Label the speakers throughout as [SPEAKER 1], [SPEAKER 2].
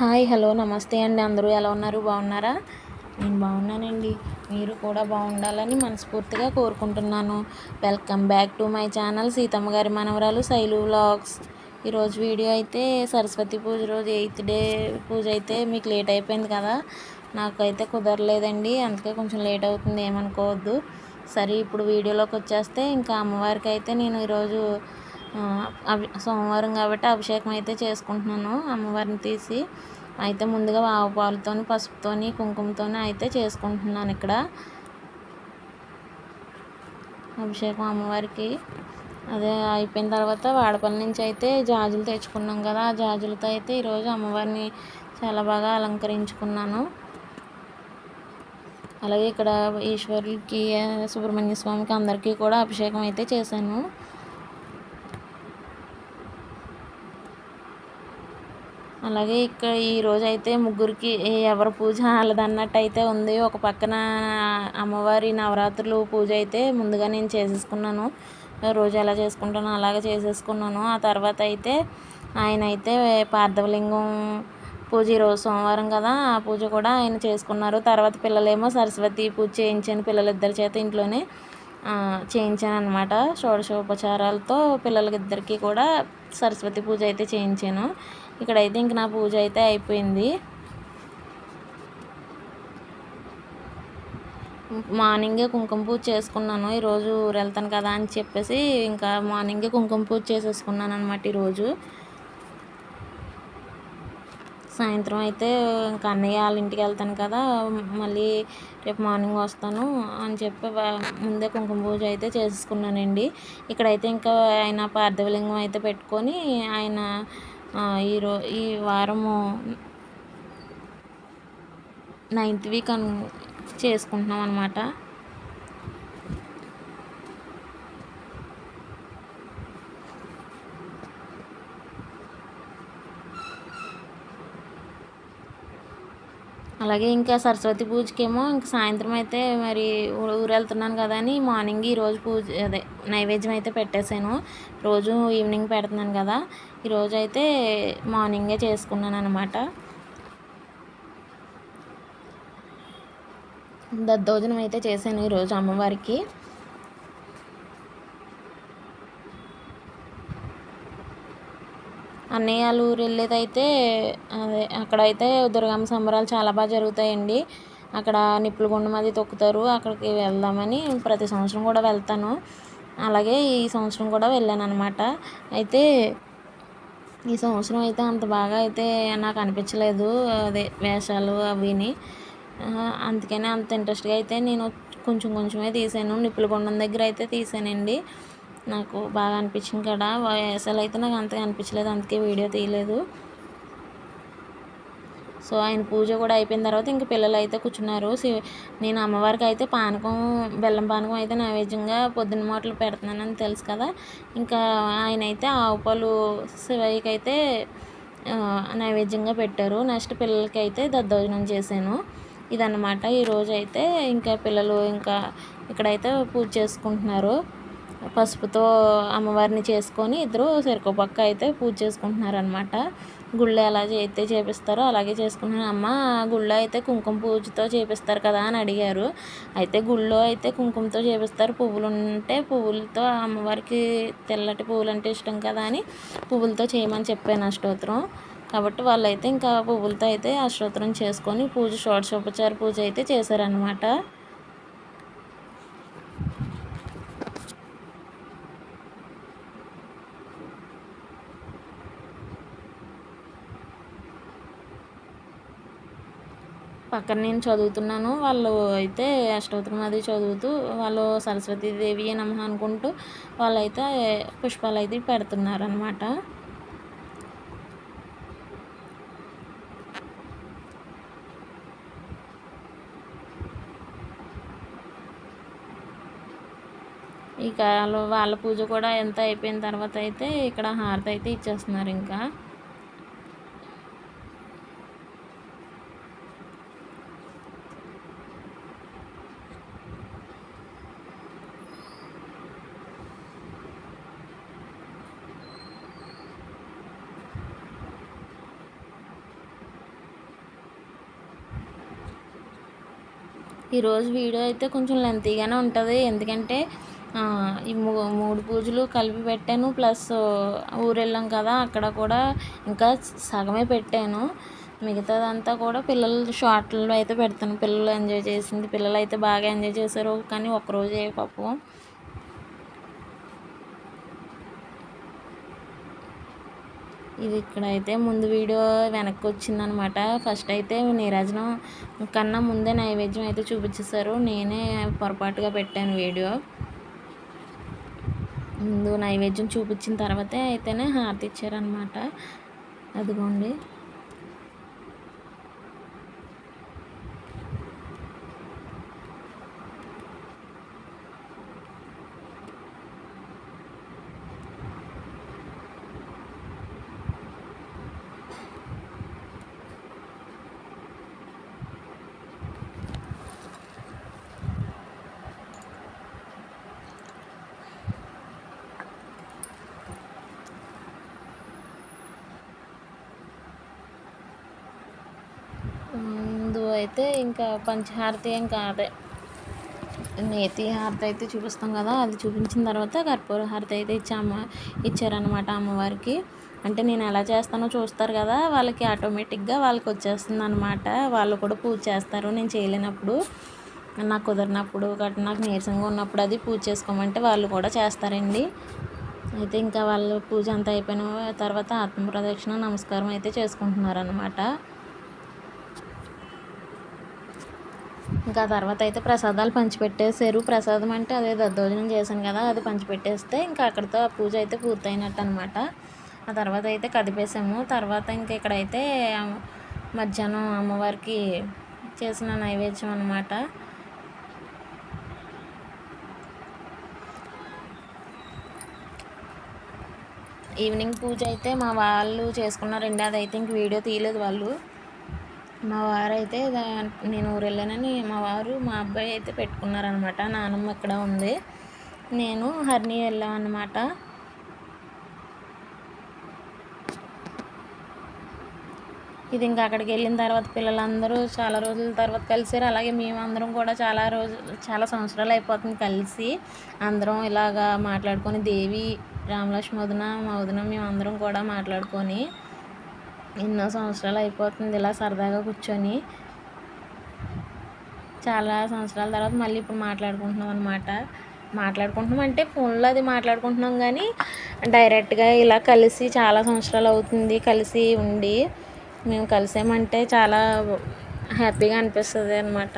[SPEAKER 1] Hi hello నమస్తే అండి. అందరూ ఎలా ఉన్నారు? బాగున్నారా? నేను బాగున్నానండి. మీరు కూడా బాగుండాలని మనస్ఫూర్తిగా కోరుకుంటున్నాను. Welcome back to my channel Seethamma గారి మనవరాలు శైలు వ్లాగ్స్. ఈరోజు వీడియో అయితే సరస్వతి పూజ రోజు ఎయిత్ డే పూజ అయితే మీకు లేట్ అయిపోయింది కదా. నాకైతే కుదరలేదండి. అందుకే కొంచెం లేట్ అవుతుంది ఏమనుకోవద్దు. సరే ఇప్పుడు వీడియోలోకి వచ్చేస్తే ఇంకా అమ్మవారికి అయితే నేను ఈరోజు అవి సోమవారం కాబట్టి అభిషేకం అయితే చేసుకుంటున్నాను అమ్మవారిని తీసి. అయితే ముందుగా ఆవు పాలతోని పసుపుతోని కుంకుమతోని అయితే చేసుకుంటున్నాను ఇక్కడ. అభిషేకం అమ్మవారికి. అదే అయిపోయిన తర్వాత వాడపల్లి నుంచి అయితే జాజులు తెచ్చుకున్నాం కదా ఆ జాజులతో అయితే ఈరోజు అమ్మవారిని చాలా బాగా అలంకరించుకున్నాను. అలాగే ఇక్కడ ఈశ్వరుడికి సుబ్రహ్మణ్య స్వామికి అందరికీ కూడా అభిషేకం అయితే చేశాను. అలాగే ఇక్కడ ఈరోజు అయితే ముగ్గురికి ఎవరి పూజ వాళ్ళదన్నట్టు అయితే ఉంది. ఒక పక్కన అమ్మవారి నవరాత్రులు పూజ అయితే ముందుగా నేను చేసేసుకున్నాను. రోజు ఎలా చేసుకుంటానో అలాగే చేసేసుకున్నాను. ఆ తర్వాత అయితే ఆయన అయితే పార్థవలింగం పూజ ఈరోజు సోమవారం కదా ఆ పూజ కూడా ఆయన చేసుకున్నారు. తర్వాత పిల్లలేమో సరస్వతి పూజ చేయించాను పిల్లలిద్దరి చేత ఇంట్లోనే చేయించాను అనమాట షోడశోపచారాలతో పిల్లలకిద్దరికీ కూడా సరస్వతి పూజ అయితే చేయించాను. ఇక్కడైతే ఇంక నా పూజ అయితే అయిపోయింది. మార్నింగే కుంకుమ పూజ చేసుకున్నాను. ఈరోజు ఊరు వెళ్తాను కదా అని చెప్పేసి ఇంకా మార్నింగే కుంకుమ పూజ చేసేసుకున్నాను అనమాట ఈరోజు సాయంత్రం అయితే ఇంకా అన్నయ్య వాళ్ళ ఇంటికి వెళ్తాను కదా మళ్ళీ రేపు మార్నింగ్ వస్తాను అని చెప్పి ముందే కుంకుమ పూజ అయితే చేసుకున్నానండి ఇక్కడైతే ఇంకా ఆయన పార్థివలింగం అయితే పెట్టుకొని ఆయన ఈరో ఈ వారము నైన్త్ వీక్ అను చేసుకుంటున్నాం అనమాట అలాగే ఇంకా సరస్వతి పూజకేమో ఇంక సాయంత్రం అయితే మరి ఊరు వెళ్తున్నాను కదా అని మార్నింగ్ ఈరోజు పూజ అదే నైవేద్యం అయితే పెట్టేశాను. రోజు ఈవినింగ్ పెడుతున్నాను కదా. ఈరోజు అయితే మార్నింగే చేసుకున్నాను అనమాట దద్దోజనం అయితే చేశాను ఈరోజు అమ్మవారికి. అన్నయ్య వాళ్ళ ఊరు వెళ్ళేదైతే అదే అక్కడైతే దుర్గమ్మ సంబరాలు చాలా బాగా జరుగుతాయండి. అక్కడ నిప్పుల గుండం అది తొక్కుతారు. అక్కడికి వెళ్దామని ప్రతి సంవత్సరం కూడా వెళ్తాను. అలాగే ఈ సంవత్సరం కూడా వెళ్ళాను అనమాట అయితే ఈ సంవత్సరం అయితే అంత బాగా అయితే నాకు అనిపించలేదు అదే వేషాలు అవిని. అందుకనే అంత ఇంట్రెస్ట్గా అయితే నేను కొంచెం కొంచెమే తీసాను. నిప్పుల గుండం దగ్గర అయితే తీసానండి. నాకు బాగా అనిపించింది కదా. అసలు అయితే నాకు అంతగా అనిపించలేదు. అందుకే వీడియో తీయలేదు. సో ఆయన పూజ కూడా అయిపోయిన తర్వాత ఇంక పిల్లలు అయితే కూర్చున్నారు నేను అమ్మవారికి అయితే పానకం బెల్లం పానకం అయితే నైవేద్యంగా పొద్దున్న మాటలు పెడుతున్నానని తెలుసు కదా. ఇంకా ఆయన అయితే ఆవు పాలు శివయ్యకి అయితే నైవేద్యంగా పెట్టారు. నెక్స్ట్ పిల్లలకి అయితే దద్దోజనం చేశాను. ఇదన్నమాట. ఈరోజు అయితే ఇంకా పిల్లలు ఇంకా ఇక్కడైతే పూజ చేసుకుంటున్నారు. పసుపుతో అమ్మవారిని చేసుకొని ఇద్దరు చెరుకు పక్క అయితే పూజ చేసుకుంటున్నారనమాట గుళ్ళో ఎలా అయితే చేపిస్తారో అలాగే చేసుకుంటున్నాను అమ్మ గుళ్ళో అయితే కుంకుమ పూజతో చేపిస్తారు కదా అని అడిగారు. అయితే గుళ్ళో అయితే కుంకుమతో చేపిస్తారు. పువ్వులు ఉంటే పువ్వులతో అమ్మవారికి తెల్లటి పువ్వులు అంటే ఇష్టం కదా అని పువ్వులతో చేయమని చెప్పాను అష్టోత్తరం. కాబట్టి వాళ్ళైతే ఇంకా పువ్వులతో అయితే అష్టోత్తరం చేసుకొని పూజ షోడశోపచార పూజ అయితే చేశారనమాట పక్కన నేను చదువుతున్నాను. వాళ్ళు అయితే అష్టోత్తరం అది చదువుతూ వాళ్ళు సరస్వతీదేవి నమ అనుకుంటూ వాళ్ళైతే పుష్పాలు అయితే పెడుతున్నారు అనమాట ఇక వాళ్ళ పూజ కూడా ఎంత అయిపోయిన తర్వాత అయితే ఇక్కడ హారతి అయితే ఇచ్చేస్తున్నారు ఇంకా. ఈరోజు వీడియో అయితే కొంచెం లెంతీగానే ఉంటుంది. ఎందుకంటే ఈ మూ మూడు పూజలు కలిపి పెట్టాను. ప్లస్ ఊరు వెళ్ళాం కదా అక్కడ కూడా ఇంకా సగమే పెట్టాను. మిగతాదంతా కూడా పిల్లలు షార్ట్లో అయితే పెడతాను. పిల్లలు ఎంజాయ్ చేసింది. పిల్లలు అయితే బాగా ఎంజాయ్ చేశారు. కానీ ఒక్కరోజే పాపం. ఇది ఇక్కడైతే ముందు వీడియో వెనక్కి వచ్చిందనమాట ఫస్ట్ అయితే నీరాజనం కన్నా ముందే నైవేద్యం అయితే చూపించేశారు. నేనే పొరపాటుగా పెట్టాను వీడియో. ముందు నైవేద్యం చూపించిన తర్వాతే అయితేనే హారతి ఇచ్చారనమాట. అదిగోండి ముందు అయితే ఇంకా పంచహారతి ఇంకా అదే. నేతి హారతి అయితే చూపిస్తాం కదా అది చూపించిన తర్వాత కర్పూర హారతి అయితే ఇచ్చాము ఇచ్చారనమాట అమ్మవారికి. అంటే నేను ఎలా చేస్తానో చూస్తారు కదా వాళ్ళకి ఆటోమేటిక్గా వాళ్ళకి వచ్చేస్తుంది అనమాట వాళ్ళు కూడా పూజ చేస్తారు నేను చేయలేనప్పుడు. నాకు కుదిరినప్పుడు గట్రా నాకు నీరసంగా ఉన్నప్పుడు అది పూజ చేసుకోమంటే వాళ్ళు కూడా చేస్తారండి. అయితే ఇంకా వాళ్ళు పూజ అంతా అయిపోయిన తర్వాత ఆత్మ ప్రదక్షిణ నమస్కారం అయితే చేసుకుంటున్నారు ఇంకా తర్వాత అయితే ప్రసాదాలు పంచిపెట్టేశారు. ప్రసాదం అంటే అదే దద్దోజనం చేశాను కదా అది పంచిపెట్టేస్తే ఇంకా అక్కడితో ఆ పూజ అయితే పూర్తయినట్టు అనమాట ఆ తర్వాత అయితే కదిపేసాము తర్వాత ఇంకా ఇక్కడైతే మధ్యాహ్నం అమ్మవారికి చేసిన నైవేద్యం అనమాట ఈవినింగ్ పూజ అయితే మా వాళ్ళు చేసుకున్నారండి. అదైతే ఇంక వీడియో తీయలేదు వాళ్ళు. మా వారు అయితే నేను ఊరు వెళ్ళానని మా వారు మా అబ్బాయి అయితే పెట్టుకున్నారనమాట. నానమ్మ ఇక్కడ ఉంది. నేను హర్ని వెళ్ళామన్నమాట ఇది ఇంకా అక్కడికి వెళ్ళిన తర్వాత పిల్లలందరూ చాలా రోజుల తర్వాత కలిసారు. అలాగే మేమందరం కూడా చాలా రోజు చాలా సంవత్సరాలు అయిపోతుంది కలిసి. అందరం ఇలాగా మాట్లాడుకొని దేవి రామలక్ష్మి వదిన మా వదిన మేమందరం కూడా మాట్లాడుకొని ఎన్నో సంవత్సరాలు అయిపోతుంది ఇలా సరదాగా కూర్చొని. చాలా సంవత్సరాల తర్వాత మళ్ళీ ఇప్పుడు మాట్లాడుకుంటున్నాం అనమాట మాట్లాడుకుంటున్నాం అంటే ఫోన్లో అది మాట్లాడుకుంటున్నాం కానీ డైరెక్ట్గా ఇలా కలిసి చాలా సంవత్సరాలు అవుతుంది కలిసి ఉండి. మేము కలిసామంటే చాలా హ్యాపీగా అనిపిస్తుంది అనమాట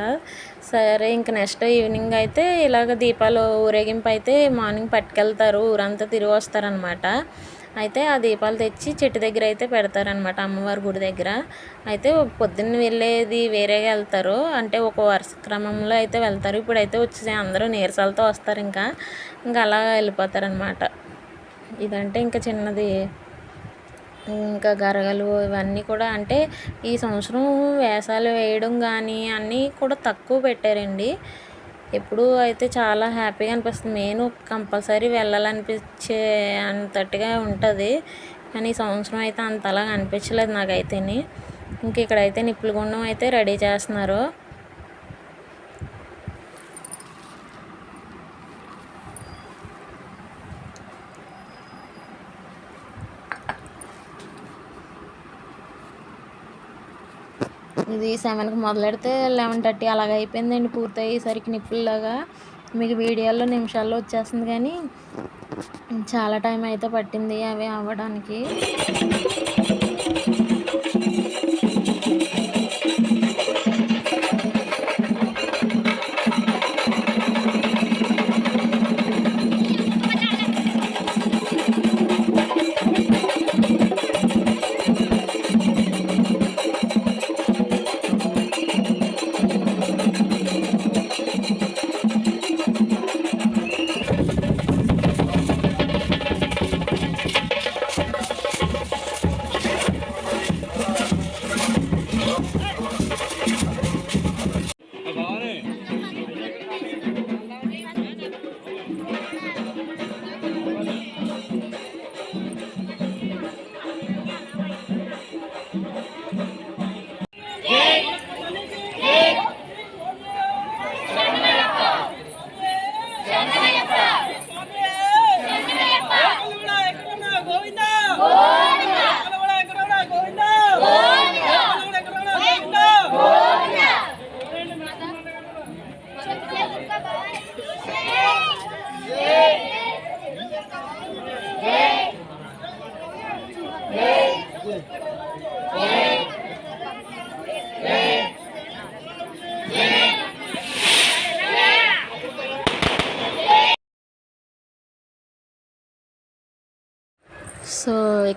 [SPEAKER 1] సరే ఇంక నెక్స్ట్ ఈవినింగ్ అయితే ఇలాగ దీపాలు ఊరేగింపు అయితే మార్నింగ్ పట్టుకెళ్తారు. ఊరంతా తిరిగి వస్తారనమాట అయితే ఆ దీపాలు తెచ్చి చెట్టు దగ్గర అయితే పెడతారనమాట అమ్మవారి గుడి దగ్గర. అయితే పొద్దున్న వెళ్ళేది వేరేగా వెళ్తారు. అంటే ఒక వరుస క్రమంలో అయితే వెళ్తారు. ఇప్పుడైతే వచ్చేసి అందరూ నీరసాలతో వస్తారు ఇంకా. ఇంకా అలా వెళ్ళిపోతారనమాట ఇదంటే ఇంకా చిన్నది. ఇంకా గరగలు ఇవన్నీ కూడా అంటే ఈ సంవత్సరం వేసాలు వేయడం కానీ అన్నీ కూడా తక్కువ పెట్టారండి. ఎప్పుడు అయితే చాలా హ్యాపీగా అనిపిస్తుంది. నేను కంపల్సరీ వెళ్ళాలనిపించే అంతటిగా ఉంటుంది. కానీ ఈ సంవత్సరం అయితే అంతలాగా అనిపించలేదు నాకైతేని. ఇంక ఇక్కడైతే నిప్పుల గుండం అయితే రెడీ చేస్తున్నారు. ఇది సెవెన్కి మొదలెడితే లెవెన్ థర్టీ అలాగ అయిపోయిందండి పూర్తయ్యేసరికి నిప్పుల్లాగా. మీకు వీడియోలో నిమిషాల్లో వచ్చేస్తుంది కానీ చాలా టైం అయితే పట్టింది అవి అవ్వడానికి.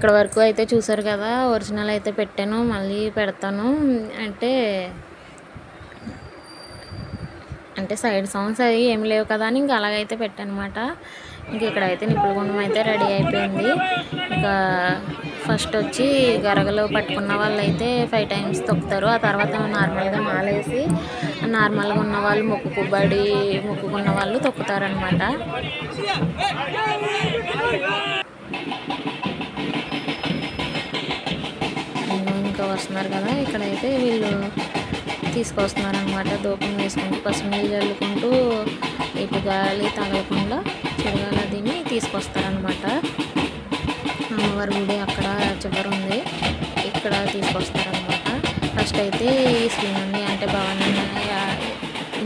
[SPEAKER 1] ఇక్కడ వరకు అయితే చూసారు కదా ఒరిజినల్ అయితే పెట్టాను మళ్ళీ పెడతాను. అంటే అంటే సైడ్ సాంగ్స్ అవి ఏమి లేవు కదా అని ఇంకా అలాగైతే పెట్టానమాట. ఇంక ఇక్కడైతే నిప్పుల గుండం అయితే రెడీ అయిపోయింది. ఇంకా ఫస్ట్ వచ్చి గరగలు పట్టుకున్న వాళ్ళు అయితే ఫైవ్ టైమ్స్ తొక్కుతారు. ఆ తర్వాత నార్మల్గా మాలేసి నార్మల్గా ఉన్న వాళ్ళు మొక్కుబడి మొక్కుకున్న వాళ్ళు తొక్కుతారనమాట. ఇంకా వస్తున్నారు కదా ఇక్కడైతే వీళ్ళు తీసుకొస్తున్నారు అనమాట దూపం వేసుకుంటూ పసుపు నీళ్ళు చల్లుకుంటూ ఇటు గాలి తగలకుండా చెరగాల దీన్ని తీసుకొస్తారనమాట అమ్మవారి గుడి అక్కడ చివరి ఉంది. ఇక్కడ తీసుకొస్తారనమాట ఫస్ట్ అయితే ఈ శ్రీనంది అంటే భవనాన్ని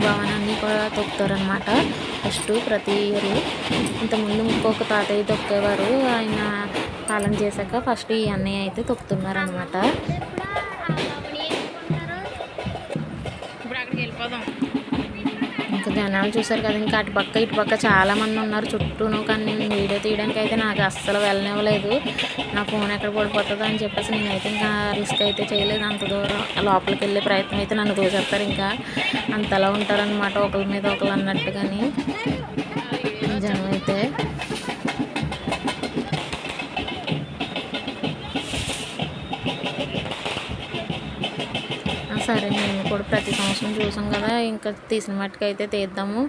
[SPEAKER 1] భవనాన్ని కూడా తొక్కుతారనమాట ఫస్ట్ ప్రతి ఇయర్ ఇంతకుముందు ఇంకొక తాతయ్య తొక్కేవారు. ఆయన కాలం చేశాక ఫస్ట్ ఈ అన్నయ్య అయితే తొక్కుతున్నారనమాట ఇంకా జనాలు చూసారు కదా ఇంకా అటు పక్క ఇటు పక్క చాలా మంది ఉన్నారు. చుట్టూను కానీ నేను వీడియో తీయడానికి అయితే నాకు అస్సలు వెళ్ళనివ్వలేదు. నా ఫోన్ ఎక్కడ పడిపోతుందో అని చెప్పేసి నేనైతే ఇంకా రిస్క్ అయితే చేయలేదు అంత దూరం. లోపలికి వెళ్ళే ప్రయత్నం అయితే నన్ను దూసేస్తారు ఇంకా. అంతలా ఉంటారనమాట ఒకరి మీద ఒకరు అన్నట్టు కానీ జనం అయితే సరే మేము కూడా ప్రతి సంవత్సరం చూసాం కదా ఇంకా తీసిన మట్టుకు అయితే తీద్దాము.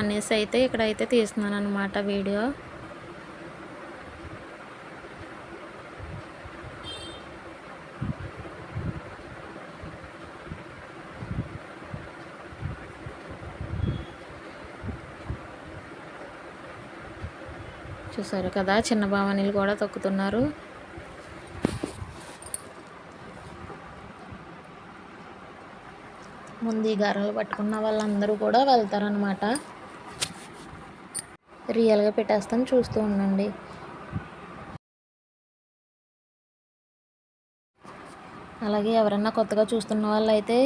[SPEAKER 1] అనేసి అయితే ఇక్కడైతే తీస్తున్నాను అనమాట వీడియో. చూసారు కదా చిన్న భావనీలు కూడా తొక్కుతున్నారు. ముందు ఈ గారెలు పట్టుకున్న వాళ్ళందరూ కూడా వెళ్తారనమాట రియల్గా పెట్టేస్తాను చూస్తూ ఉండండి. అలాగే ఎవరన్నా కొత్తగా చూస్తున్న వాళ్ళు అయితే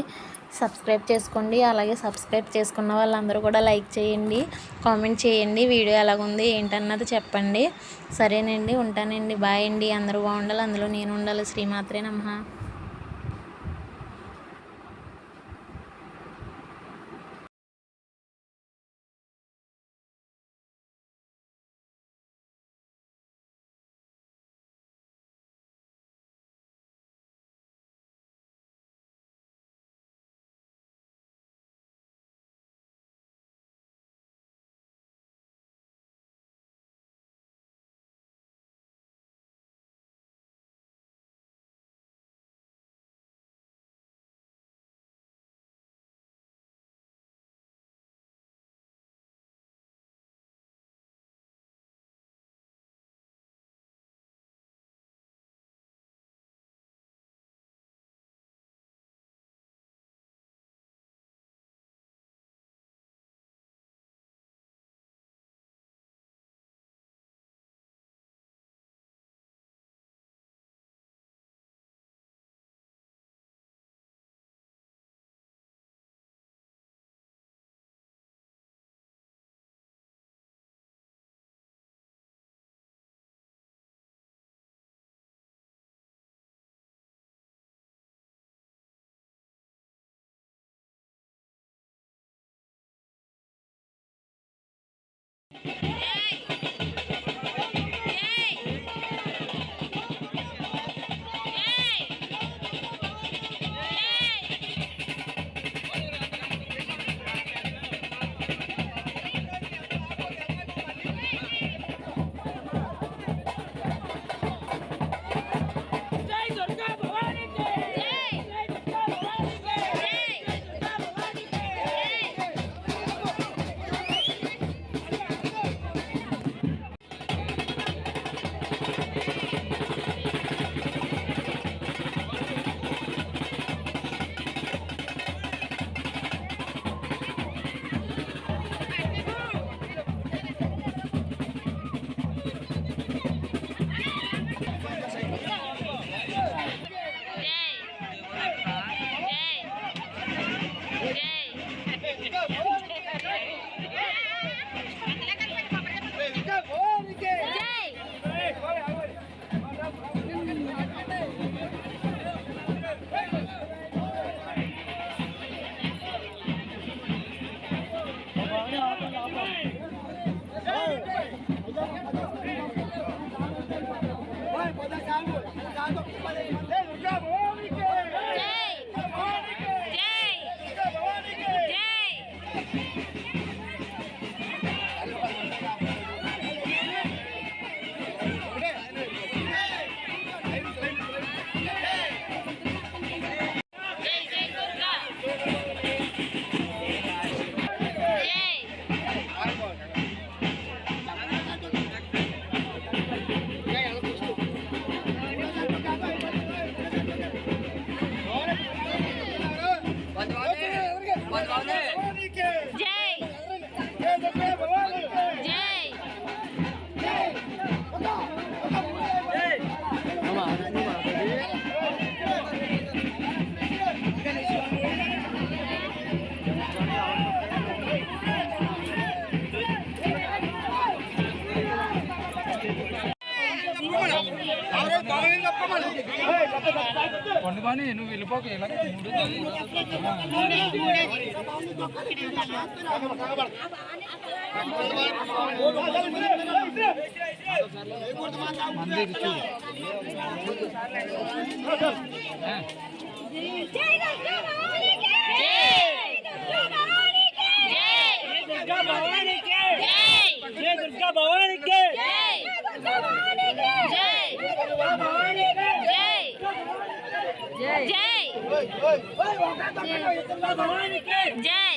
[SPEAKER 1] సబ్స్క్రైబ్ చేసుకోండి. అలాగే సబ్స్క్రైబ్ చేసుకున్న వాళ్ళందరూ కూడా లైక్ చేయండి. కామెంట్ చేయండి. వీడియో ఎలాగుంది ఏంటన్నది చెప్పండి. సరేనండి ఉంటానండి. బాయ్ అండి. అందరూ బాగుండాలి. అందులో నేను ఉండాలి. శ్రీమాత్రే నమ్మ I don't play
[SPEAKER 2] పండుగాని నువ్వు
[SPEAKER 1] జై!
[SPEAKER 3] భవానికి
[SPEAKER 1] జై! జై. జై.